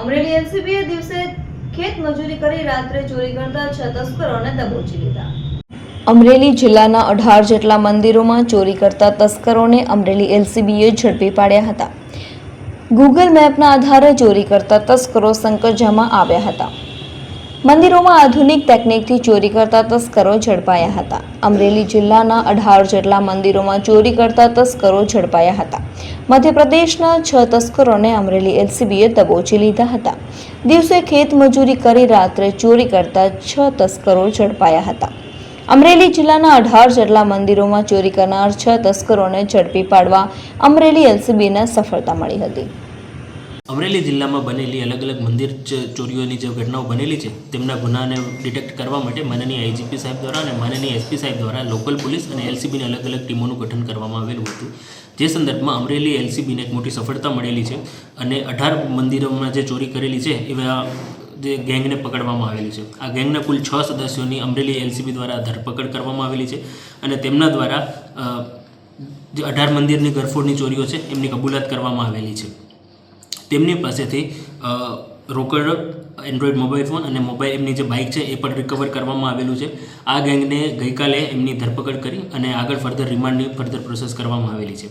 અમરેલી એલસીબીએ દિવસે ખેત મજૂરી કરી રાત્રે ચોરી કરતા છ તસ્કરોને દબોચી લીધા. અમરેલી જિલ્લાના અઢાર જેટલા મંદિરોમાં ચોરી કરતા તસ્કરોને અમરેલી એલસીબીએ ઝડપી પાડ્યા હતા. ગૂગલ મેપના આધારે ચોરી કરતા તસ્કરો સંકજામાં આવ્યા હતા. મંદિરોમાં આધુનિક ટેકનિકથી ચોરી કરતા તસ્કરો ઝડપાયા હતા. અમરેલી જિલ્લાના અઢાર જેટલા મંદિરોમાં ચોરી કરતા તસ્કરો ઝડપાયા હતા. મધ્યપ્રદેશના છ તસ્કરોને અમરેલી એલસીબીએ દબોચી લીધા હતા. દિવસે ખેત મજૂરી કરી રાત્રે ચોરી કરતા છ તસ્કરો ઝડપાયા હતા. અમરેલી જિલ્લાના અઢાર જેટલા મંદિરોમાં ચોરી કરનાર છ તસ્કરોને ઝડપી પાડવા અમરેલી એલસીબીને સફળતા મળી હતી. અમરેલી જિલ્લામાં બનેલી અલગ અલગ મંદિર ચોરીઓની જે ઘટનાઓ બનેલી છે, તેમના ગુનાને ડિટેક્ટ કરવા માટે માનનીય આઈજીપી સાહેબ દ્વારા અને માનનીય એસપી સાહેબ દ્વારા લોકલ પોલીસ અને એલસીબીની અલગ અલગ ટીમોનું ગઠન કરવામાં આવેલું હતું. જે સંદર્ભમાં અમરેલી એલસીબીને એક મોટી સફળતા મળેલી છે અને અઢાર મંદિરોમાં જે ચોરી કરેલી છે, એવા જે ગેંગને પકડવામાં આવેલી છે. આ ગેંગના કુલ છ સદસ્યોની અમરેલી એલસીબી દ્વારા ધરપકડ કરવામાં આવેલી છે અને તેમના દ્વારા જે અઢાર મંદિરની ગરફોડની ચોરીઓ છે, એમની કબૂલાત કરવામાં આવેલી છે. તેમની પાસેથી રોકડ એન્ડ્રોઈડ મોબાઈલ ફોન અને મોબાઈલ એમની જે બાઇક છે એ પણ રિકવર કરવામાં આવેલું છે. આ ગેંગને ગઈકાલે એમની ધરપકડ કરી અને આગળ ફર્ધર રિમાન્ડની ફર્ધર પ્રોસેસ કરવામાં આવેલી છે.